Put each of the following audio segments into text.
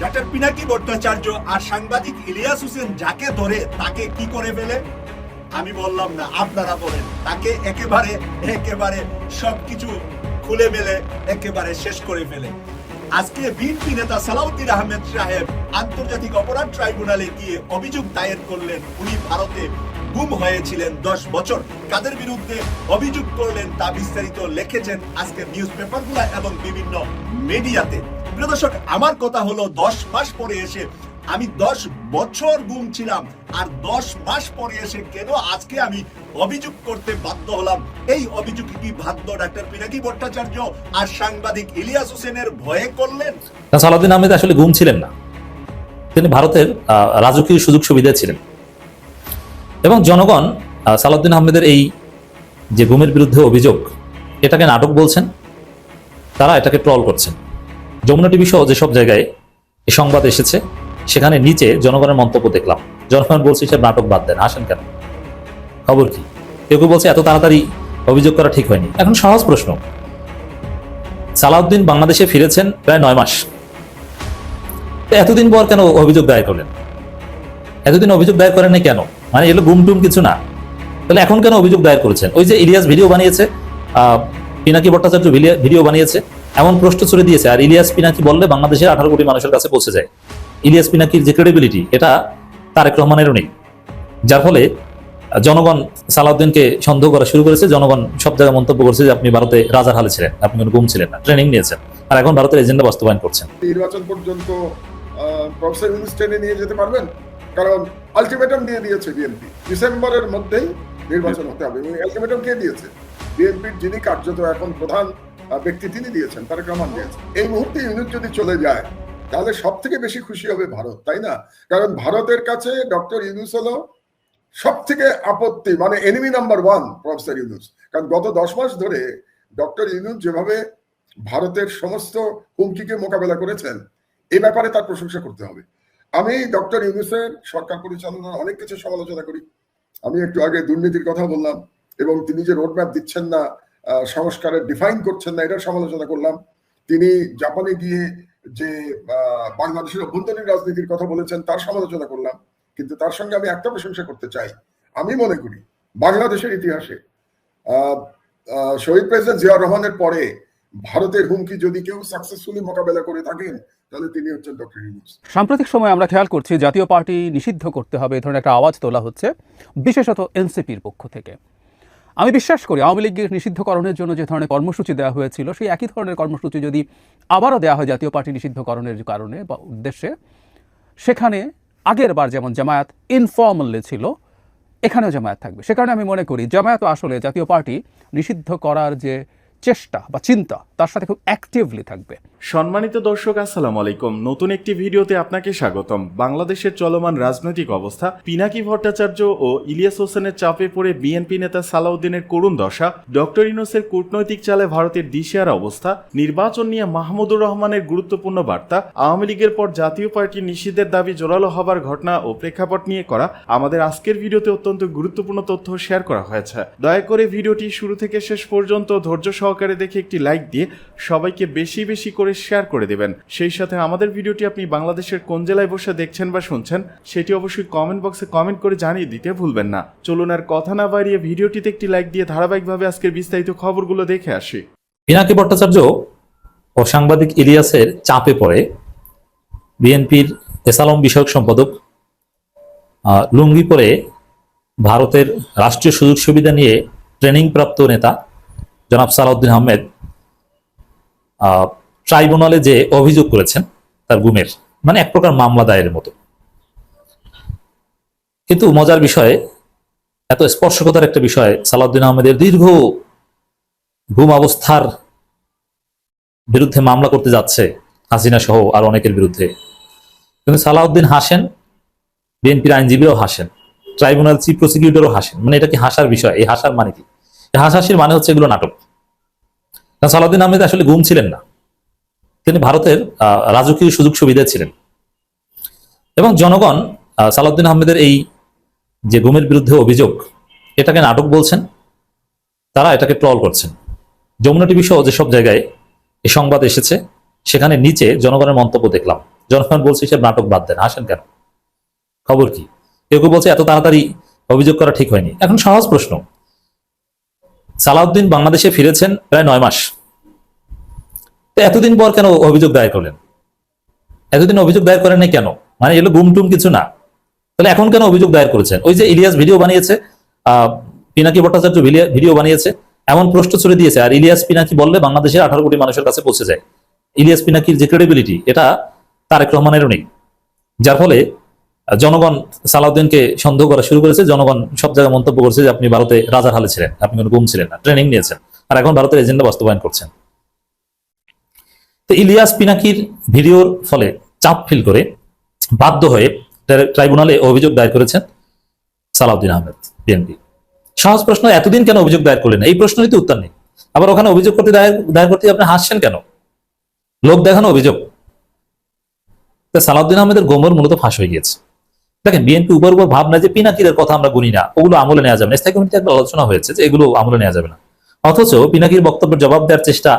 Doctor Pinaki Bhattacharya আর সাংবাদিক ইলিয়াস হোসেন যাকে ধরে তাকে কি করে ফেলে? আমি বললাম না, আপনারা বলেন। তাকে একেবারে একেবারে সবকিছু খুলে মেলে একেবারে শেষ করে ফেলে। আজকে বিএনপি নেতা সালাউদ্দিন আহমেদ সাহেব আন্তর্জাতিক অপরাধ ট্রাইব্যুনালে গিয়ে অভিযোগ দায়ের করলেন, উনি ভারতে গুম হয়েছিলেন দশ বছর। কাদের বিরুদ্ধে অভিযোগ করলেন তা বিস্তারিত লিখেছেন আজকের নিউজ পেপারগুলো এবং বিভিন্ন মিডিয়াতে। প্রিয় দর্শক, আমার কথা হলো দশ মাস পরে এসে আমি দশ বছর গুম ছিলাম আর দশ মাস পরে এসে কেন আজকে আমি অভিযোগ করতে বাধ্য হলাম? এই অভিযোগ কি বাধ্য ডাক্তার পিনাকি ভট্টাচার্য আর সাংবাদিক ইলিয়াস হোসেনের ভয়ে করলেন? তা সালাউদ্দিন আহমেদ আসলে গুম ছিলেন না। তিনি ভারতের রাজকীয় সুযোগ সুবিধা ছিলেন। এবং জনগণ সালাউদ্দিন আহমেদের এই যে গুমের বিরুদ্ধে অভিযোগ, এটাকে নাটক বলছেন, তারা এটাকে ট্রল করছেন। যমুনা টিভি সহ যেসব জায়গায় এ সংবাদ এসেছে, সেখানে নিচে জনগণের মন্তব্য দেখলাম। জনগণ বলছে সে নাটক বাদ দেন, আসেন কেন? খবর কি? কেউ কেউ বলছে এত তাড়াতাড়ি অভিযোগ করা ঠিক হয়নি। এখন সহজ প্রশ্ন। সালাউদ্দিন বাংলাদেশে ফিরেছেন প্রায় নয় মাস। এতদিন পর কেন অভিযোগ দায়ের করলেন? এতদিন অভিযোগ দায়ের করেন না কেন? মানে এগুলো গুম টুম কিছু না। তাহলে এখন কেন অভিযোগ দায়ের করেছেন? ওই যে ইলিয়াস ভিডিও বানিয়েছে পিনাকি ভট্টাচার্য ভিডিও বানিয়েছে এমন প্রশ্ন ছুড়ে দিয়েছে, আর ইলিয়াস পিনাকি বললে বাংলাদেশের আঠারো কোটি মানুষের কাছে পৌঁছে যায়। ইলিয়াস পিনাকির যে ক্রেডিবিলিটি এটা তারেক রহমানেরও নেই। যার ফলে জনগণ সালাউদ্দিনকে সন্দেহ করা শুরু করেছে, জনগণ সব জায়গায় মন্তব্য করছে যে আপনি ভারতে রাজার হালে ছিলেন, আপনি কোনো গুম ছিলেন না ট্রেনিং নিয়েছেন, আর এখন ভারতের এজেন্ডা বাস্তবায়ন করছেন। নির্বাচন পর্যন্ত প্রফেসর টেনে নিয়ে যেতে পারবেন? কারণ আলটিমেটাম দিয়ে দিয়েছে বিএনপি ডিসেম্বরের মধ্যেই নির্বাচন হতে হবে। আলটিমেটাম কে দিয়েছে? বিএনপির যিনি কার্যত এখন প্রধান ব্যক্তি তিনি দিয়েছেন তারেক রহমান দিয়েছেন। এই মুহূর্তে ইউনুস যদি চলে যায়, তাহলে সব থেকে বেশি খুশি হবে ভারত, তাই না? কারণ ভারতের কাছে ডক্টর ইউনুস হলো সব থেকে আপত্তি মানে enemy number one professor Yunus. কারণ গত দশ মাস ধরে ডক্টর ইউনুস যেভাবে ভারতের সমস্ত হুমকিকে মোকাবেলা করেছেন, এ ব্যাপারে তার প্রশংসা করতে হবে। আমি ডক্টর ইউনুসের সরকার পরিচালনার অনেক কিছু সমালোচনা করি। আমি একটু আগে দুর্নীতির কথা বললাম, এবং তিনি যে রোডম্যাপ দিচ্ছেন না সংস্কারের ডিফাইন করছেন না এটার সমালোচনা করলাম। তিনি জাপানে গিয়ে যে বাংলাদেশের অভ্যন্তরীণ রাজনীতির কথা বলেছেন, তার সমালোচনা করলাম। কিন্তু তার সঙ্গে আমি একটা প্রশংসা করতে চাই। আমি মনে করি, বাংলাদেশের ইতিহাসে শহীদ প্রেসিডেন্ট জিয়া রহমানের পরে ভারতের হুমকি যদি কেউ সাকসেসফুলি মোকাবেলা করে থাকেন, তাহলে তিনি হচ্ছেন ডক্টর সাম্প্রতিক সময় আমরা খেয়াল করছি জাতীয় পার্টি নিষিদ্ধ করতে হবে, এ ধরনের একটা আওয়াজ তোলা হচ্ছে, বিশেষত এনসিপির পক্ষ থেকে। আমি বিশ্বাস করি আওয়ামী লীগের নিষিদ্ধকরণের জন্য যে ধরনের কর্মসূচি দেওয়া হয়েছিল, সেই একই ধরনের কর্মসূচি যদি আবারও দেওয়া হয় জাতীয় পার্টি নিষিদ্ধকরণের কারণে বা উদ্দেশ্যে, সেখানে আগের বার যেমন জামায়াত ইনফর্মালি ছিল, এখানেও জামায়াত থাকবে। সে কারণে আমি মনে করি জামায়াত আসলে জাতীয় পার্টি নিষিদ্ধ করার যে চেষ্টা বা চিন্তা তার সাথে খুব অ্যাক্টিভলি থাকবে। সম্মানিত দর্শক, আসসালামু আলাইকুম। নতুন একটি ভিডিওতে আপনাকে স্বাগতম। বাংলাদেশের চলমান রাজনৈতিক অবস্থা, পিনাকি ভট্টাচার্য ও ইলিয়াস হোসেনের চাপে পড়ে বিএনপি নেতা সালাউদ্দিনের করুণ দশা, ডক্টর ইনোসের কূটনৈতিক চালে ভারতের দিশেহারা অবস্থা, নির্বাচন নিয়ে মাহমুদুর রহমানের গুরুত্বপূর্ণ বার্তা, আওয়ামী লীগের পর জাতীয় পার্টি নিষিদ্ধের দাবি জোরালো হবার ঘটনা ও প্রেক্ষাপট নিয়ে করা, আমাদের আজকের ভিডিওতে অত্যন্ত গুরুত্বপূর্ণ তথ্য শেয়ার করা হয়েছে। দয়া করে ভিডিওটি শুরু থেকে শেষ পর্যন্ত ধৈর্য সহকারে দেখে একটি লাইক দিয়ে সবাইকে বেশি বেশি করে শেয়ার করে দেবেন। সেই সাথে আমাদের ভিডিওটি আপনি বাংলাদেশের কোন জেলায় বসে দেখছেন বা শুনছেন, সেটি অবশ্যই কমেন্ট বক্সে কমেন্ট করে জানিয়ে দিতে ভুলবেন না। চলুন আর কথা না বাড়িয়ে ভিডিওটিতে একটি লাইক দিয়ে ধারাবাহিকভাবে আজকের বিস্তারিত খবরগুলো দেখে আসি। পিনাকি ভট্টাচার্য ও সাংবাদিক ইলিয়াসের চাপে পড়ে বিএনপির এসালম বিষয়ক সম্পাদক লুঙ্গি পরে ভারতের রাষ্ট্রীয় সুযোগ সুবিধা নিয়ে ট্রেনিং প্রাপ্ত নেতা জনাব সালাউদ্দিন আহমেদ আহ, ট্রাইব্যুনালে যে অভিযোগ করেছেন তার গুমের মানে এক প্রকার মামলা দায়ের মতো। কিন্তু মজার বিষয়ে এত স্পর্শকতার একটা বিষয় সালাউদ্দিন আহমেদের দীর্ঘ ঘুম অবস্থার বিরুদ্ধে মামলা করতে যাচ্ছে হাসিনা সহ আর অনেকের বিরুদ্ধে। কিন্তু সালাউদ্দিন হাসেন বিএনপির আইনজীবীরাও হাসেন ট্রাইব্যুনাল চিফ প্রসিকিউটরও হাসেন। মানে এটা কি হাসার বিষয়? এই হাসার মানে কি? হাসাহাসির মানে হচ্ছে এগুলো নাটক। সালাউদ্দিন আহমেদ আসলে গুম ছিলেন না। তিনি ভারতের রাজকীয় সুযোগ সুবিধা ছিলেন। এবং জনগণ সালাউদ্দিন আহমেদের এই যে গুমের বিরুদ্ধে অভিযোগ, এটাকে নাটক বলছেন, তারা এটাকে ট্রল করছেন। যমুনা টিভি সহ যেসব জায়গায় এই সংবাদ এসেছে, সেখানে নিচে জনগণের মন্তব্য দেখলাম। জনগণ বলছে সে নাটক বাদ দেন। হাসেন কেন? খবর কি? কেউ কেউ বলছে, এত তাড়াতাড়ি অভিযোগ করা ঠিক হয়নি। এখন সহজ প্রশ্ন সালাউদ্দিন বাংলাদেশে ফিরেছেন প্রায় নয় মাস। এতদিন পর কেন অভিযোগ দায়ের করলেন? এতদিন অভিযোগ দায়ের করেন কেন? মানে এগুলো গুম টুম কিছু না। তাহলে এখন কেন অভিযোগ দায়ের করেছেন? ওই যে ইলিয়াস ভিডিও বানিয়েছে পিনাকি ভট্টাচার্য ভিডিও বানিয়েছে, এমন প্রশ্ন ছুড়ে দিয়েছে। আর ইলিয়াস পিনাকি বললে বাংলাদেশের আঠারো কোটি মানুষের কাছে পৌঁছে যায়। ইলিয়াস পিনাকির যে ক্রেডিবিলিটি এটা তারেক রহমানেরও নেই। যার ফলে জনগণ সালাউদ্দিনকে সন্দেহ করা শুরু করেছে। জনগণ সব জায়গায় মন্তব্য করছে যে আপনি ভারতে রাজার হালে ছিলেন, আপনি কোনো গুম ছিলেন না ট্রেনিং নিয়েছেন, আর এখন ভারতের এজেন্ডা বাস্তবায়ন করছেন। তো ইলিয়াস পিনাকির ভিডিওর ফলে চাপ ফিল করে বাধ্য হয়ে ট্রাইব্যুনালে অভিযোগ দায়ের করেছেন সালাউদ্দিন আহমেদ, বিএনপি। সহজ প্রশ্ন, এতদিন কেন অভিযোগ দায়ের করলেন এই প্রশ্নেরই তো উত্তর নেই। আবার ওখানে অভিযোগ করতে দায়ের দায়ের করতে আপনি হাসছেন কেন? লোক দেখানো অভিযোগ। সালাউদ্দিন আহমেদের গোমর মূলত ফাঁস হয়ে গিয়েছে। দেখেন বিএনপি উপর উপর ভাবনা যে পিনাকিরের কথা আমরা গুনি না, ওগুলো আমলে নেওয়া যাবে না। স্থায়ী কমিটিতে একটা আলোচনা হয়েছে যে এগুলো আমলে নেওয়া যাবে না। অথচ পিনাকির বক্তব্যের জবাব দেওয়ার চেষ্টা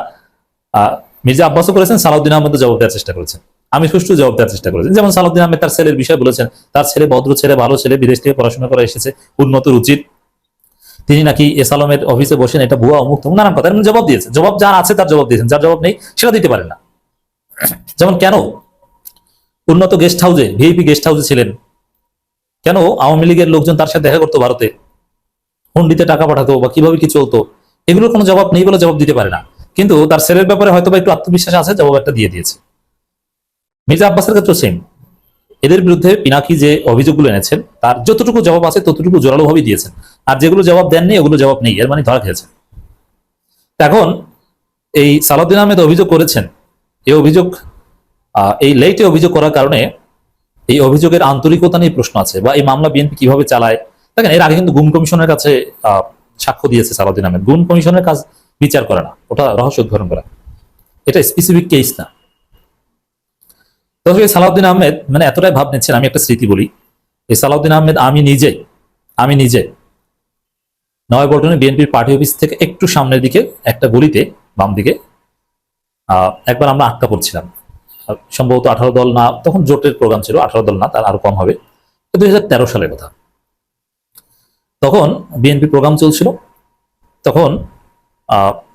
মির্জা আব্বাসও করেছেন, সালাউদ্দিন আহমেদও জবাব দেওয়ার চেষ্টা করেছেন। আমি সুষ্ঠু জবাব দেওয়ার চেষ্টা করেছেন যেমন সালাউদ্দিন আহমেদ তার ছেলের বিষয় বলেছেন, তার ছেলে ভদ্র ছেলে, ভালো ছেলে, বিদেশ থেকে পড়াশোনা করে এসেছে, উন্নত, রুচির। তিনি নাকি এস আলমের অফিসে বসেন, এটা ভুয়া, অমুক নানান কথা। জবাব দিয়েছেন জবাব যার আছে তার জবাব দিয়েছেন, যার জবাব নেই সেটা দিতে পারেন না। যেমন কেন? উন্নত গেস্ট হাউসে ভিআইপি গেস্ট হাউসে ছিলেন কেন আওয়ামী লীগের লোকজন তার সাথে দেখা করতো ভারতে? হুন্ডিতে টাকা পাঠাতো বা কীভাবে কি চলতো? এগুলোর কোনো জবাব নেই বলে জবাব দিতে পারে না। কিন্তু তার ছেলের ব্যাপারে হয়তো একটু আত্মবিশ্বাস আছে, জবাব একটা দিয়ে দিয়েছে। মির্জা আব্বাসের ক্ষেত্রে সেম এদের বিরুদ্ধে পিনাকি যে অভিযোগগুলো এনেছেন, তার যতটুকু জবাব আছে, ততটুকু জোরালো ভাবে দিয়েছেন। আর যেগুলো জবাব দেননি, ওগুলো জবাব নেই, এর মানে ধরা খেয়েছেন। এখন এই সালাউদ্দিন আহমেদ অভিযোগ করেছেন। এই অভিযোগ এই লেটে অভিযোগ করার কারণে এই অভিযোগের আন্তরিকতা নিয়ে প্রশ্ন আছে বা এই মামলা বিএনপি কীভাবে চালায়? দেখেন, এর আগে কিন্তু গুম কমিশনের কাছে সাক্ষ্য দিয়েছে সালাউদ্দিন আহমেদ। গুম কমিশনের কাজ বিচার করে না, ওটা রহস্য উদ্ঘাটন করা। এটা স্পেসিফিক কেস না। তবে সালাউদ্দিন আহমেদ মানে এতটাই ভাব নিচ্ছেন, আমি একটা স্মৃতি বলি। এই সালাউদ্দিন আহমেদ আমি নিজে আমি নিজে নয়াপল্টনে বিএনপির পার্টি অফিস থেকে একটু সামনের দিকে, একটা গলিতে বাম দিকে একবার আমরা আটকা পড়ছিলাম। সম্ভবত আঠারো দল না, তখন জোটের প্রোগ্রাম ছিল, আঠারো দল না, তার আরও কম হবে। দুই হাজার তেরো সালের কথা। তখন বিএনপি প্রোগ্রাম চলছিল। তখন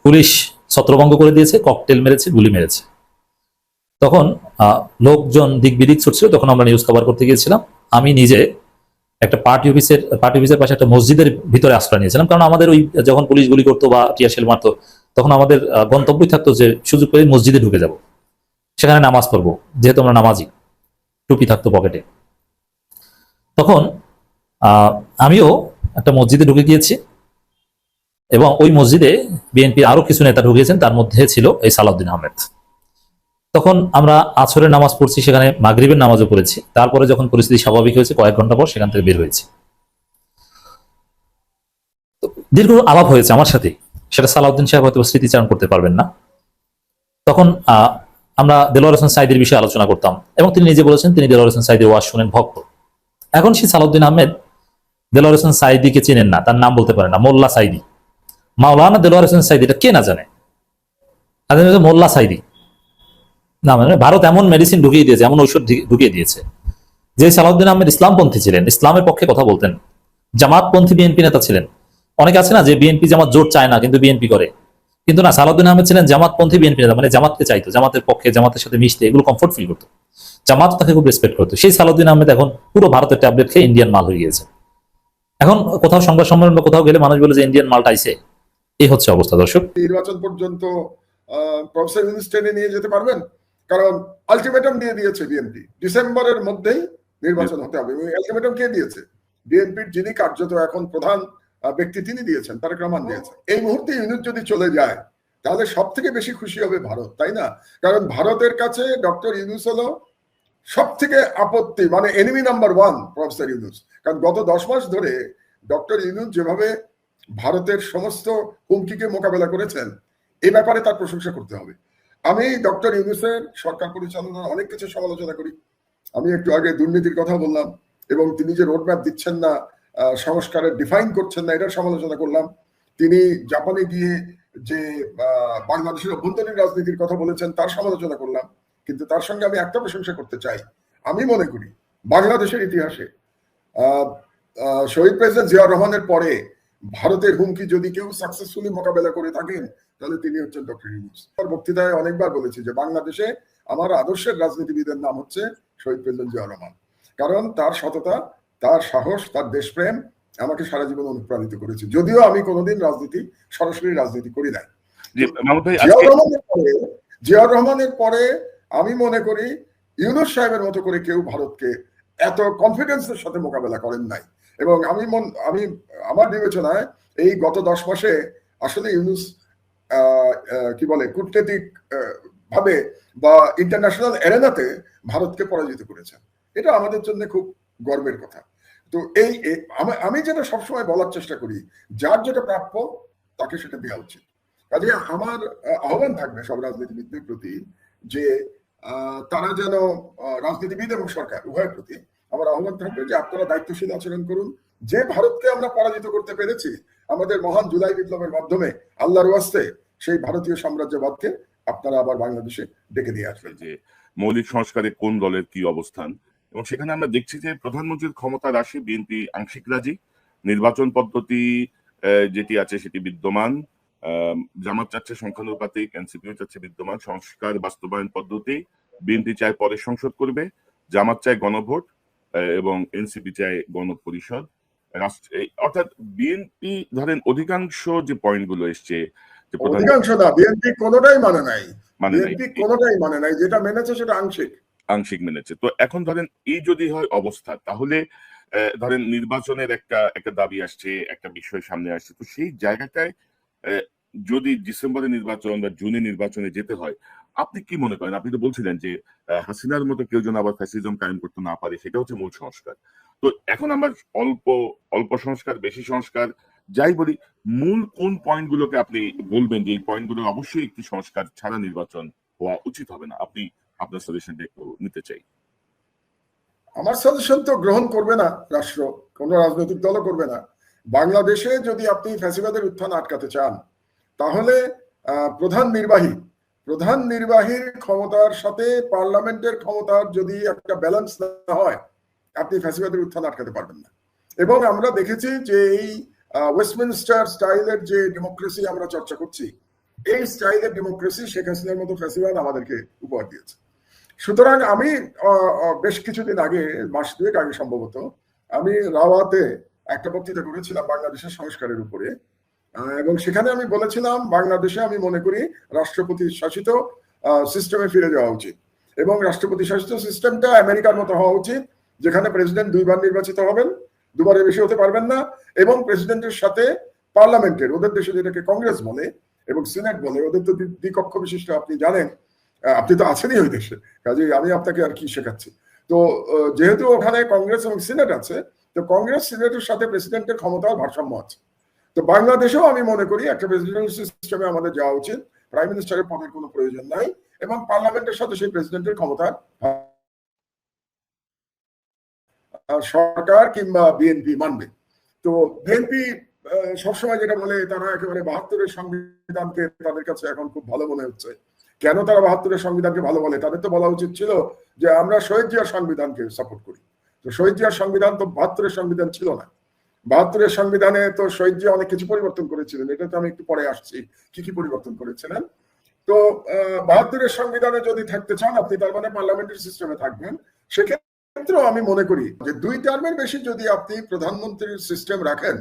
পুলিশ ছত্রভঙ্গ করে দিয়েছে ককটেল মেরেছে, গুলি মেরেছে। তখন লোকজন দিক বিদিক ছুটছিল, তখন আমরা নিউজ কভার করতে গিয়েছিলাম। আমি নিজে একটা পার্টি অফিসের পার্টি অফিসের পাশে একটা মসজিদের ভিতরে আশ্রয় নিয়েছিলাম, কারণ আমাদের ওই যখন পুলিশ গুলি করতো বা টিয়াশেল মারতো, তখন আমাদের গন্তব্যই থাকতো যে, সুযোগ পেলে মসজিদে ঢুকে যাব। সেখানে নামাজ পড়ব, যেহেতু আমরা নামাজি, টুপি থাকতো পকেটে। তখন আমিও একটা মসজিদে ঢুকে গিয়েছি এবং ওই মসজিদে বিএনপি আরও কিছু নেতা ঢুকিয়েছেন তার মধ্যে ছিল এই সালাউদ্দিন আহমেদ। তখন আমরা আছরের নামাজ পড়ছি, সেখানে মাগরিবের নামাজও পড়েছি। তারপরে যখন পরিস্থিতি স্বাভাবিক হয়েছে, কয়েক ঘণ্টা পর সেখান থেকে বের হয়েছে। দীর্ঘ আলাপ হয়েছে আমার সাথে, সেটা সালাউদ্দিন সাহেব হয়তো স্মৃতিচারণ করতে পারবেন না। তখন আমরা দেলোয়ার হোসেন সাইদের বিষয়ে আলোচনা করতাম এবং তিনি নিজে বলেছেন, তিনি দেলোয়ার হোসেন সাইদের ওয়াজ শুনেন ভক্ত এখন সেই সালাউদ্দিন আহমেদ দেলোয়ার হোসেন সাইদিকে চেনেন না, তার নাম বলতে পারে না, মোল্লা সাইদি। মাওলানা দেলোয়ার হোসেন সাইদি এটা কে না জানে? মোল্লা সাইদি। না মানে ভারত এমন মেডিসিন ঢুকিয়ে দিয়েছে, এমন ঔষধ ঢুকিয়ে দিয়েছে, যে সালাউদ্দিন আহমেদ ইসলামপন্থী ছিলেন, ইসলামের পক্ষে কথা বলতেন, জামাতপন্থী বিএনপি নেতা ছিলেন। অনেকে আছে না যে বিএনপি জামাত জোট চায় না, কিন্তু বিএনপি করে। কিন্তু না সালাউদ্দিন আহমেদ ছিলেন জামাতপন্থী বিএনপি নেতা মানে জামাতকে চাইতো জামাতের পক্ষে জামাতের সাথে মিশতে এগুলো কমফোর্ট ফিল করতো। জামাত তাকে খুব রেসপেক্ট করতো। সেই সালাউদ্দিন আহমেদ এখন পুরো ভারতের ট্যাবলেট খেয়ে ইন্ডিয়ান মাল হয়ে গিয়েছে। এখন কোথাও সংবাদ সম্মেলন বা কোথাও গেলে মানুষ বলে যে ইন্ডিয়ান মালটা আইছে এই হচ্ছে অবস্থা দর্শক। নির্বাচন পর্যন্ত প্রফেসর ইউনুস টেনে নিয়ে যেতে পারবেন? কারণ আলটিমেটাম দিয়ে দিয়েছে বিএনপি ডিসেম্বরের মধ্যেই নির্বাচন হতে হবে। আলটিমেটাম কে দিয়েছে? বিএনপির যিনি কার্যত এখন প্রধান ব্যক্তি তিনি দিয়েছেন তারেক রহমান দিয়েছেন। এই মুহূর্তে ইউনুস যদি চলে যায় তাহলে সব থেকে বেশি খুশি হবে ভারত তাই না? কারণ ভারতের কাছে ডক্টর ইউনুস হলো সব থেকে আপত্তি মানে enemy number one professor Yunus. কারণ গত দশ মাস ধরে ডক্টর ইউনুস যেভাবে ভারতের সমস্ত হুমকিকে মোকাবেলা করেছেন এ ব্যাপারে তার প্রশংসা করতে হবে। আমি ডক্টর ইউনুসের সরকার পরিচালনার অনেক কিছু সমালোচনা করি। আমি একটু আগে দুর্নীতির কথা বললাম এবং তিনি যে রোডম্যাপ দিচ্ছেন না সংস্কারের ডিফাইন করছেন না এটার সমালোচনা করলাম। তিনি জাপানে গিয়ে যে বাংলাদেশের অভ্যন্তরীণ রাজনীতির কথা বলেছেন, তার সমালোচনা করলাম। কিন্তু তার সঙ্গে আমি একটা প্রশংসা করতে চাই। আমি মনে করি বাংলাদেশের ইতিহাসে শহীদ প্রেসিডেন্ট জিয়া রহমানের পরে ভারতের হুমকি যদি কেউ সাকসেসফুলি মোকাবেলা করে থাকেন, তাহলে তিনি হচ্ছেন ডক্টর ইউনুস। আমার বক্তৃতায় অনেকবার বলেছি যে, বাংলাদেশে আমার আদর্শের রাজনীতিবিদের নাম হচ্ছে শহীদ প্রেসিডেন্ট জিয়া রহমান। কারণ তার সততা তার সাহস তার দেশপ্রেম আমাকে সারা জীবন অনুপ্রাণিত করেছে। যদিও আমি কোনোদিন রাজনীতি সরাসরি রাজনীতি করি নাই। জিয়াউর রহমানের পরে আমি মনে করি ইউনুস সাহেবের মতো করে কেউ ভারতকে এত কনফিডেন্সের সাথে মোকাবেলা করেন নাই। এবং আমি মন আমি আমার বিবেচনায় এই গত দশ মাসে আসলে ইউনুস কি বলে কূটনৈতিক ভাবে বা ইন্টারন্যাশনাল এরেনাতে ভারতকে পরাজিত করেছেন। এটা আমাদের জন্য খুব গর্বের কথা। তো এই আমি- যেটা সবসময় বলার চেষ্টা করি, যার যেটা প্রাপ্য, তাকে সেটা দেওয়া উচিত। কাজে আমার আহ্বান থাকবে সব রাজনীতিবিদদের প্রতি যে তারা যেন রাজনীতিবিদ এবং সরকার, উভয়ের প্রতি আমার আহ্বান থাকবে যে আপনারা দায়িত্বশীল আচরণ করুন। যে ভারতকে আমরা পরাজিত করতে পেরেছি, আমাদের মহান জুলাই বিপ্লবের মাধ্যমে, আল্লাহর ওয়াস্তে, সেই ভারতীয় সাম্রাজ্যবাদকে আপনারা আবার বাংলাদেশে ডেকে নিয়ে আসবেন। যে মৌলিক সংস্কারে কোন দলের কি অবস্থান? এবং সেখানে আমরা দেখছি যে প্রধানমন্ত্রীর ক্ষমতা রাশি বিএনপি আংশিক রাজি। নির্বাচন পদ্ধতি যেটি আছে সেটি বিদ্যমান। জামাত চাচ্ছে সংখ্যানুপাতিক এনসিপিও চাচ্ছে বিদ্যমান। সংস্কার বাস্তবায়ন পদ্ধতি বিএনপি চায় পরে সংসদ করবে জামাত চায় গণভোট এবং এনসিপি চায় গণপরিষদ। রাষ্ট্র অর্থাৎ বিএনপি ধরেন অধিকাংশ যে পয়েন্টগুলো এসছে অধিকাংশ না বিএনপি কোনোটাই মানে নাই। মানে নাই। বিএনপি কোনোটাই মানে নাই। যেটা মেনেছে সেটা আংশিক। আংশিক মেনেছে। তো এখন ধরেন এই যদি হয় অবস্থা, তাহলে ধরেন নির্বাচনের একটা একটা দাবি আসছে, একটা বিষয় সামনে আসছে, তো সেই জায়গাটায় যদি ডিসেম্বরে নির্বাচন বা জুনে নির্বাচনে যেতে হয়, আপনি কি মনে করেন? আপনি তো বলছিলেন যে হাসিনার মতো কেউ যেন আবার ফ্যাসিজম কায়েম করতে না পারে, সেটা হচ্ছে মূল সংস্কার। তো এখন আমরা অল্প অল্প সংস্কার, বেশি সংস্কার, যাই বলি, মূল কোন পয়েন্টগুলোকে আপনি বলবেন যে এই পয়েন্টগুলো অবশ্যই একটি সংস্কার ছাড়া নির্বাচন হওয়া উচিত হবে না? আপনি আপনার সাজেশনটা একটু নিতে চাই। আমার সাজেশন তো গ্রহণ করবে না রাষ্ট্র, কোনো রাজনৈতিক দলও করবে না। বাংলাদেশে যদি আপনি ফ্যাসিবাদের উত্থান আটকাতে চান, তাহলে প্রধান নির্বাহী, প্রধান নির্বাহীর ক্ষমতার সাথে পার্লামেন্টের ক্ষমতার যদি একটা ব্যালেন্স না হয়, আপনি ফ্যাসিবাদের উত্থান আটকাতে পারবেন না। এবং আমরা দেখেছি যে এই ওয়েস্টমিনস্টার স্টাইলের যে ডেমোক্রেসি আমরা চর্চা করছি, এই স্টাইলের ডেমোক্রেসি শেখ হাসিনার মতো ফ্যাসিবাদ আমাদেরকে উপহার দিয়েছে। সুতরাং আমি বেশ কিছুদিন আগে, মাস দুয়েক আগে সম্ভবত, আমি রাওয়াতে একটা বক্তৃতা করেছিলাম বাংলাদেশের সংস্কারের উপরে এবং সেখানে আমি বলেছিলাম, বাংলাদেশে আমি মনে করি রাষ্ট্রপতি শাসিত সিস্টেমে ফিরে যাওয়া উচিত। এবং রাষ্ট্রপতি শাসিত সিস্টেমটা আমেরিকার মতো হওয়া উচিত, যেখানে প্রেসিডেন্ট দুইবার নির্বাচিত হবেন দুবারের বেশি হতে পারবেন না, এবং প্রেসিডেন্টের সাথে পার্লামেন্টের ওদের দেশে যেটাকে কংগ্রেস বলে, এবং সিনেট বলে, ওদের তো দ্বি- দ্বিকক্ষ বিশিষ্ট, আপনি জানেন আপনি তো আছেনই ওই দেশে। কাজে আমি আপনাকে আর কি শেখাচ্ছি। তো যেহেতু ওখানে কংগ্রেস এবং সিনেট আছে, তো কংগ্রেস, সিনেটের সাথে প্রেসিডেন্টের ক্ষমতার ভারসাম্য আছে। তো বাংলাদেশেও আমি মনে করি একটা প্রেসিডেন্ট সিস্টেমে আমাদের যাওয়া উচিত। প্রাইম মিনিস্টারের পদের কোনো প্রয়োজন নাই এবং পার্লামেন্টের সাথে সেই প্রেসিডেন্টের ক্ষমতার সরকার কিংবা বিএনপি মানবে। তো বিএনপি সবসময় যেটা বলে, তারা একেবারে বাহাত্তরের সংবিধানকে তাদের কাছে এখন খুব ভালো মনে হচ্ছে। কেন তারা বাহাত্তরের সংবিধানকে ভালো বলে? তাদের তো বলা উচিত ছিল যে আমরা শহীদ জিয়ার সংবিধানকে সাপোর্ট করি। তো শহীদ জিয়ার সংবিধান তো বাহাত্তরের সংবিধান ছিল না। বাহাত্তরের সংবিধানে তো শহীদ জিয়া অনেক কিছু পরিবর্তন করেছিলেন। এটা তো আমি একটু পরে আসছি, কি কি পরিবর্তন করেছিলেন? তো বাহাত্তরের সংবিধানে যদি থাকতে চান, আপনি তার মানে পার্লামেন্টারি সিস্টেমে থাকবেন। সেক্ষেত্রেও আমি মনে করি যে দুই টার্মের বেশি যদি আপনি প্রধানমন্ত্রীর সিস্টেম রাখেন,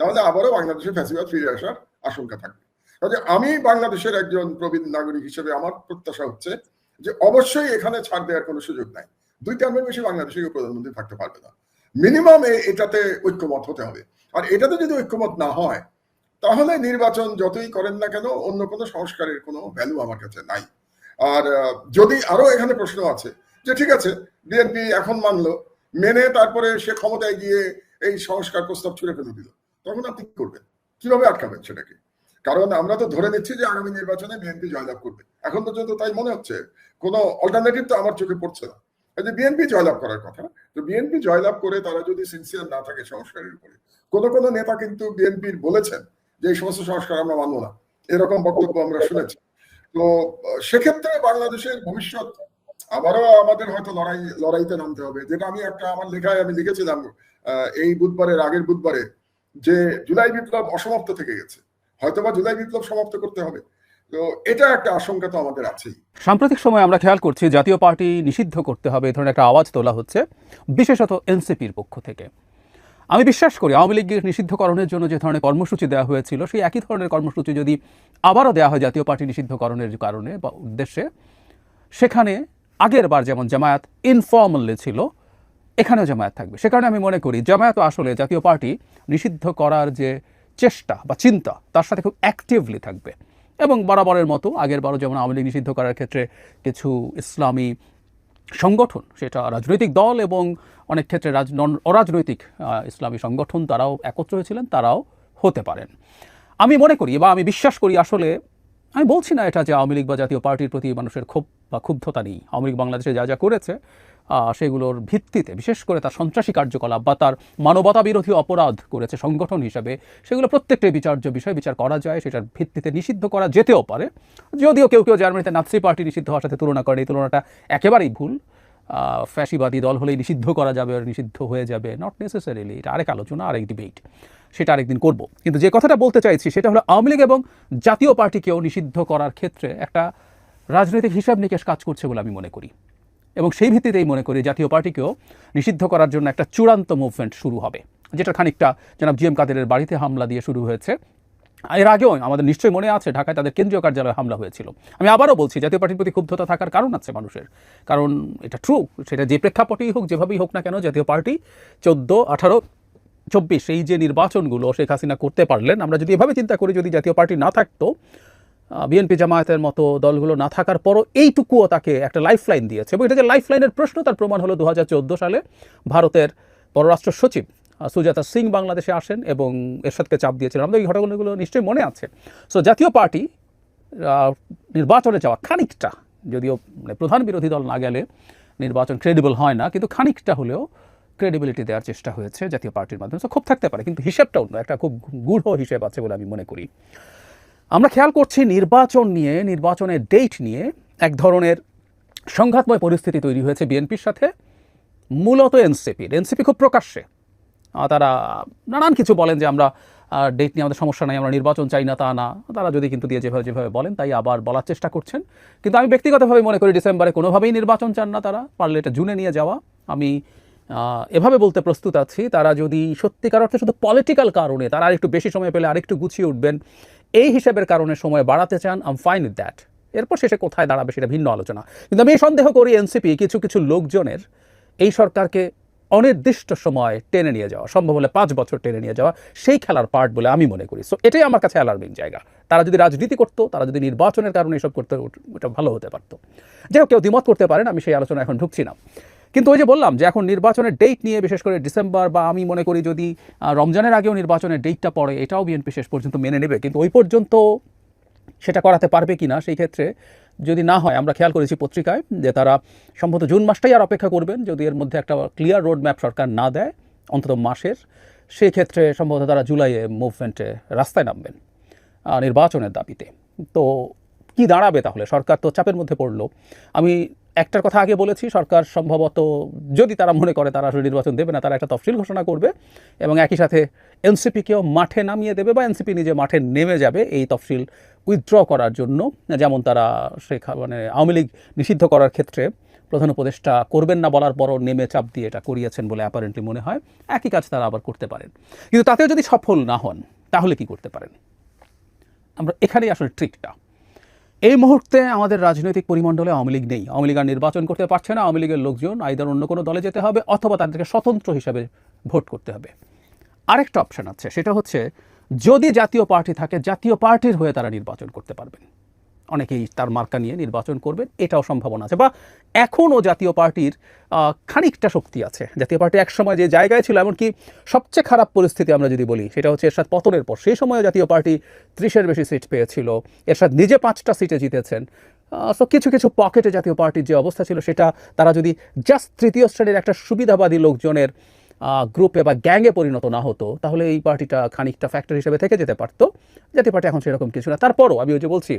তাহলে আবারও বাংলাদেশে ফ্যাসিবাদ ফিরে আসার আশঙ্কা থাকবে। কাজে আমি বাংলাদেশের একজন প্রবীণ নাগরিক হিসেবে আমার প্রত্যাশা হচ্ছে যে অবশ্যই এখানে ছাড় দেওয়ার কোনো সুযোগ নাই। দুই টার্মের বেশি বাংলাদেশে কেউ প্রধানমন্ত্রী থাকতে পারবে না। মিনিমাম এটাতে ঐক্যমত হতে হবে। আর এটাতে যদি ঐক্যমত না হয়, তাহলে নির্বাচন যতই করেন না কেন অন্য কোনো সংস্কারের কোনো ভ্যালু আমার কাছে নাই। আর যদি আরও এখানে প্রশ্ন আছে যে ঠিক আছে, বিএনপি এখন মানলো, মেনে তারপরে সে ক্ষমতায় গিয়ে এই সংস্কার প্রস্তাব ছুড়ে ফেলে দিল, তখন আপনি কি করবেন? কীভাবে আটকাবেন সেটাকে? কারণ আমরা তো ধরে নিচ্ছি যে আগামী নির্বাচনে বিএনপি জয়লাভ করবে। এখন পর্যন্ত তাই মনে হচ্ছে, কোনো অল্টারনেটিভ তো আমার চোখে পড়ছে না। যে বিএনপি জয়লাভ করার কথা, তো বিএনপি জয়লাভ করে তারা যদি সিনসিয়ার না থাকে সংস্কারের উপরে, কোন কোন নেতা কিন্তু বিএনপির বলেছেন যে এই সমস্ত সংস্কার আমরা মানবো না। এরকম বক্তব্য আমরা শুনেছি। তো, সেক্ষেত্রে বাংলাদেশের ভবিষ্যৎ আবারও আমাদের হয়তো লড়াই, লড়াইতে নামতে হবে। যেটা আমি একটা আমার লেখায় আমি লিখেছিলাম এই বুধবারের আগের বুধবারে, যে জুলাই বিপ্লব অসমাপ্ত থেকে গেছে। হয়তোবা জুলাই বিপ্লব সমাপ্ত করতে হবে। তো এটা একটা আশঙ্কা তো আমাদের আছেই। সাম্প্রতিক সময়ে আমরা খেয়াল করছি জাতীয় পার্টি নিষিদ্ধ করতে হবে এই ধরনের একটা আওয়াজ তোলা হচ্ছে, বিশেষত এনসিপির পক্ষ থেকে। আমি বিশ্বাস করি আওয়ামী লীগের নিষিদ্ধকরণের জন্য যে ধরনের কর্মসূচি দেওয়া হয়েছিল, সেই একই ধরনের কর্মসূচি যদি আবারও দেওয়া হয় জাতীয় পার্টি নিষিদ্ধকরণের কারণে বা উদ্দেশ্যে, সেখানে আগের বার যেমন জামায়াত ইনফর্মালি ছিল, এখানেও জামায়াত থাকবে। সে কারণে আমি মনে করি জামায়াত আসলে জাতীয় পার্টি নিষিদ্ধ করার যে চেষ্টা বা চিন্তা তার সাথে খুব অ্যাক্টিভলি থাকবে। এবং বরাবরের মতো আগের বারও যেমন আওয়ামী লীগ নিষিদ্ধ করার ক্ষেত্রে কিছু ইসলামী সংগঠন, সেটা রাজনৈতিক দল এবং অনেক ক্ষেত্রে রাজ, নন, অরাজনৈতিক ইসলামী সংগঠন তারাও একত্র হয়েছিলেন, তারাও হতে পারেন। আমি মনে করি বা আমি বিশ্বাস করি আসলে, আমি বলছি না এটা যে আওয়ামী লীগ বা জাতীয় পার্টির প্রতি মানুষের ক্ষোভ বা ক্ষুব্ধতা নেই। আওয়ামী লীগ বাংলাদেশে যা যা করেছে সেগুলোর ভিত্তিতে, বিশেষ করে তার সন্ত্রাসী কার্যকলাপ বা তার মানবতা বিরোধী অপরাধ করেছে সংগঠন হিসাবে, সেগুলো প্রত্যেকটাই বিচার্য বিষয় বিচার করা যায়, সেটার ভিত্তিতে নিষিদ্ধ করা যেতেও পারে। যদিও কেউ কেউ জার্মানিতে নাৎসি পার্টি নিষিদ্ধ হওয়ার সাথে তুলনা করে, এই তুলনাটা একেবারেই ভুল। ফ্যাসিবাদী দল হলেই নিষিদ্ধ করা যাবে, আর নিষিদ্ধ হয়ে যাবে নট নেসেসারিলি এটা আরেক আলোচনা, আরেক ডিবেট সেটা আরেকদিন করব। কিন্তু যে কথাটা বলতে চাইছি, সেটা হলো আওয়ামী লীগ এবং জাতীয় পার্টিকেও নিষিদ্ধ করার ক্ষেত্রে একটা রাজনৈতিক হিসাব নিকেশ কাজ করছে বলে আমি মনে করি। এবং সেই ভিত্তিতেই মনে করি জাতীয় পার্টিকেও নিষিদ্ধ করার জন্য একটা চূড়ান্ত মুভমেন্ট শুরু হবে, যেটা খানিকটা জনাব জি এম কাদেরের বাড়িতে হামলা দিয়ে শুরু হয়েছে। এর আগেও আমাদের নিশ্চয়ই মনে আছে, ঢাকায় তাদের কেন্দ্রীয় কার্যালয়ে হামলা হয়েছিল। আমি আবারও বলছি, জাতীয় পার্টির প্রতি ক্ষুব্ধতা থাকার কারণ আছে মানুষের। কারণ এটা ট্রু সেটা যে প্রেক্ষাপটেই হোক, যেভাবেই হোক না কেন, জাতীয় পার্টি চোদ্দ, আঠারো, চব্বিশ, এই যে নির্বাচনগুলো শেখ হাসিনা করতে পারলেন, আমরা যদি এভাবে চিন্তা করি, যদি জাতীয় পার্টি না থাকতো বিএনপি জামায়াতের মতো দলগুলো না থাকার পরও এইটুকুও তাকে একটা লাইফ লাইন দিয়েছে। এবং এটা যে লাইফ লাইনের প্রশ্ন তার প্রমাণ হলো দু হাজার চোদ্দ সালে ভারতের পররাষ্ট্র সচিব সুজাতা সিং বাংলাদেশে আসেন এবং এরশাদকে চাপ দিয়েছিলেন। আমাদের এই ঘটনাগুলো নিশ্চয়ই মনে আছে। সো জাতীয় পার্টি নির্বাচনে যাওয়া খানিকটা যদিও মানে প্রধান বিরোধী দল না গেলে নির্বাচন ক্রেডিবল হয় না কিন্তু খানিকটা হলেও ক্রেডিবিলিটি দেওয়ার চেষ্টা হয়েছে জাতীয় পার্টির মাধ্যমে। So, খুব থাকতে পারে কিন্তু হিসেবটা অন্য একটা খুব গূঢ় হিসেব আছে বলে আমি মনে করি। আমরা খেয়াল করছি নির্বাচন নিয়ে, নির্বাচনের ডেট নিয়ে এক ধরনের সংঘাতময় পরিস্থিতি তৈরি হয়েছে বিএনপির সাথে, মূলত এনসিপির এনসিপি খুব প্রকাশ্যে। তারা নানান কিছু বলেন যে আমরা ডেট নিয়ে আমাদের সমস্যা নাই, আমরা নির্বাচন চাই না তা না। তারা যদি কিন্তু দিয়ে যেভাবে যেভাবে বলেন, তাই আবার বলার চেষ্টা করছেন। কিন্তু আমি ব্যক্তিগতভাবে মনে করি ডিসেম্বরে কোনোভাবেই নির্বাচন চান না তারা। পারলে এটা জুনে নিয়ে যাওয়া। আমি এভাবে বলতে প্রস্তুত আছি। তারা যদি সত্যিকার অর্থে শুধু পলিটিক্যাল কারণে, তারা আরেকটু বেশি সময় পেলে আরেকটু গুছিয়ে উঠবেন। এই হিসেবের কারণে সময় বাড়াতে চান আম ফাইন উইথ দ্যাট এরপর শেষে কোথায় দাঁড়াবে সেটা ভিন্ন আলোচনা। কিন্তু আমি এই সন্দেহ করি এনসিপি কিছু কিছু লোকজনের এই সরকারকে অনির্দিষ্ট সময় টেনে নিয়ে যাওয়া, সম্ভব হলে পাঁচ বছর টেনে নিয়ে যাওয়া, সেই খেলার পার্ট বলে আমি মনে করি। সো এটাই আমার কাছে অ্যালার্মিং জায়গা। তারা যদি রাজনীতি করতো, তারা যদি নির্বাচনের কারণে এসব করতে, ওটা ভালো হতে পারতো। যাই হোক, কেউ দ্বিমত করতে পারেন, আমি সেই আলোচনা এখন ঢুকছি না। কিন্তু ওই যে বললাম যে এখন নির্বাচনের ডেট নিয়ে, বিশেষ করে ডিসেম্বর বা আমি মনে করি যদি রমজানের আগেও নির্বাচনের ডেটটা পড়ে, এটাও বিএনপি শেষ পর্যন্ত মেনে নেবে। কিন্তু ওই পর্যন্ত সেটা করাতে পারবে কি না সেই ক্ষেত্রে যদি না হয়, আমরা খেয়াল করেছি পত্রিকায় যে তারা সম্ভবত জুন মাসটাই আর অপেক্ষা করবেন, যদি এর মধ্যে একটা ক্লিয়ার রোড ম্যাপ সরকার না দেয়, অন্তত মাসের, সেই ক্ষেত্রে সম্ভবত তারা জুলাইয়ে মুভমেন্টে রাস্তায় নামবেন নির্বাচনের দাবিতে। তো কি দাঁড়াবে তাহলে? সরকার তো চাপের মধ্যে পড়ল। আমি একটার কথা আগে বলেছি, সরকার সম্ভবত যদি তারা মনে করে তারা আসলে নির্বাচন দেবে না, তারা একটা তফসিল ঘোষণা করবে এবং একই সাথে এনসিপিকেও মাঠে নামিয়ে দেবে বা এনসিপি নিজে মাঠে নেমে যাবে এই তফসিল উইথড্র করার জন্য, যেমন তারা শেখ মানে আওয়ামী লীগ নিষিদ্ধ করার ক্ষেত্রে প্রধান উপদেষ্টা করবেন না বলার পরও নেমে চাপ দিয়ে এটা করিয়েছেন বলে অ্যাপারেন্টলি মনে হয়, একই কাজ তারা আবার করতে পারেন। কিন্তু তাতেও যদি সফল না হন, তাহলে কি করতে পারেন? আমরা এখানেই আসলে ট্রিকটা এই মুহূর্তে আমাদের রাজনৈতিক পরিমণ্ডলে আওয়ামী লীগ নেই। আওয়ামী লীগ আর নির্বাচন করতে পারছে না। আওয়ামী লীগের লোকজন আইদার অন্য কোনো দলে যেতে হবে অথবা তাদেরকে স্বতন্ত্র হিসাবে ভোট করতে হবে। আরেকটা অপশান আছে, সেটা হচ্ছে যদি জাতীয় পার্টি থাকে, জাতীয় পার্টির হয়ে তারা নির্বাচন করতে পারবেন। অনেকেই তার মার্কা নিয়ে নির্বাচন করবেন, এটাও সম্ভাবনা আছে। বা এখনও জাতীয় পার্টির খানিকটা শক্তি আছে। জাতীয় পার্টি একসময় যে জায়গায় ছিল, এমনকি সবচেয়ে খারাপ পরিস্থিতি আমরা যদি বলি, সেটা হচ্ছে এরশাদ পতনের পর। সেই সময় জাতীয় পার্টি ত্রিশের বেশি সিট পেয়েছিল। এরশাদ নিজে পাঁচটা সিটে জিতেছেন। সো কিছু কিছু পকেটে জাতীয় পার্টির যে অবস্থা ছিল, সেটা তারা যদি জাস্ট তৃতীয় শ্রেণির একটা সুবিধাবাদী লোকজনের গ্রুপে বা গ্যাংয়ে পরিণত না হতো, তাহলে এই পার্টিটা খানিকটা ফ্যাক্টর হিসেবে থেকে যেতে পারতো। জাতীয় পার্টি এখন সেরকম কিছু না। তারপরও আমি ওই যে বলছি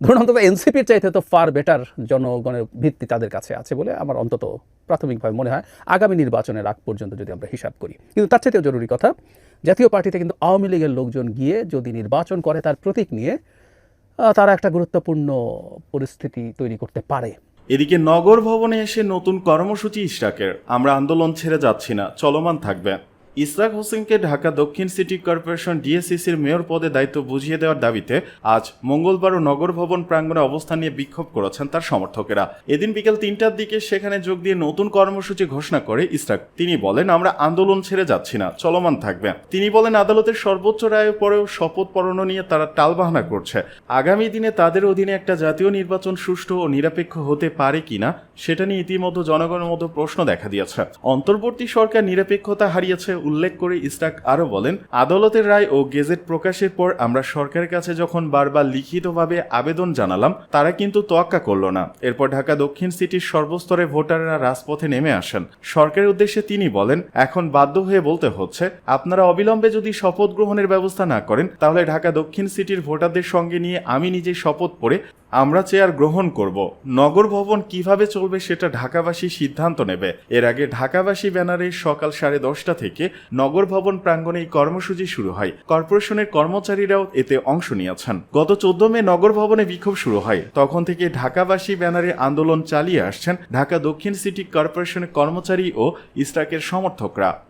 ধরুন, অন্তত এনসিপির চাইতে তো ফার বেটার জনগণের ভিত্তি তাদের কাছে আছে বলে আমার অন্তত প্রাথমিকভাবে মনে হয়। আগামী নির্বাচনের আগ পর্যন্ত যদি আমরা হিসাব করি। কিন্তু তার চাইতেও জরুরি কথা, জাতীয় পার্টিতে কিন্তু আওয়ামী লীগের লোকজন গিয়ে যদি নির্বাচন করে তার প্রতীক নিয়ে তারা একটা গুরুত্বপূর্ণ পরিস্থিতি তৈরি করতে পারে। এদিকে নগর ভবনে এসে নতুন কর্মসূচি ইশরাকের আমরা আন্দোলন ছেড়ে যাচ্ছি না, চলমান থাকবে। ইসরাক হোসেনকে ঢাকা দক্ষিণ সিটি কর্পোরেশন ডিএসসিসির মেয়র পদে দায়িত্ব বুঝিয়ে দেওয়ার দাবিতে আজ মঙ্গলবারও নগর ভবন প্রাঙ্গণে অবস্থান নিয়ে বিক্ষোভ করেছেন তার সমর্থকেরা। এদিন বিকেল তিনটার দিকে সেখানে যোগ দিয়ে নতুন কর্মসূচি ঘোষণা করে ইসরাক। তিনি বলেন, আমরা আন্দোলন ছেড়ে যাচ্ছি না, চলমান থাকবে। তিনি বলেন, আদালতের সর্বোচ্চ রায়ের পরেও শপথ পড়ানো নিয়ে তারা টালবাহানা করছে। আগামী দিনে তাদের অধীনে একটা জাতীয় নির্বাচন সুষ্ঠু ও নিরপেক্ষ হতে পারে কিনা সেটা নিয়ে ইতিমধ্যে জনগণের মধ্যে প্রশ্ন দেখা দিয়েছে। অন্তর্বর্তী সরকার নিরপেক্ষতা হারিয়েছে উল্লেখ করে ইস্টাক আরও বলেন, আদালতের রায় ও গেজেট প্রকাশের পর আমরা সরকারের কাছে যখন বারবার লিখিতভাবে আবেদন জানালাম, তারা কিন্তু তোয়াক্কা করল না। এরপর ঢাকা দক্ষিণ সিটির সর্বস্তরে ভোটাররা রাজপথে নেমে আসেন। সরকারের উদ্দেশ্যে তিনি বলেন, এখন বাধ্য হয়ে বলতে হচ্ছে, আপনারা অবিলম্বে যদি শপথ গ্রহণের ব্যবস্থা না করেন, তাহলে ঢাকা দক্ষিণ সিটির ভোটারদের সঙ্গে নিয়ে আমি নিজে শপথ পড়ে আমরা চেয়ার গ্রহণ করব, নগর ভবন কীভাবে চলবে সেটা ঢাকাবাসী সিদ্ধান্ত নেবে। এর আগে ঢাকাবাসী ব্যানারে সকাল সাড়ে দশটা থেকে নগর ভবন প্রাঙ্গণে এই কর্মসূচি শুরু হয়। কর্পোরেশনের কর্মচারীরাও এতে অংশ নিয়েছেন। গত চোদ্দ মে নগর ভবনে বিক্ষোভ শুরু হয়। তখন থেকে ঢাকাবাসী ব্যানারে আন্দোলন চালিয়ে আসছেন ঢাকা দক্ষিণ সিটি কর্পোরেশনের কর্মচারী ও ইস্টাকের সমর্থকরা।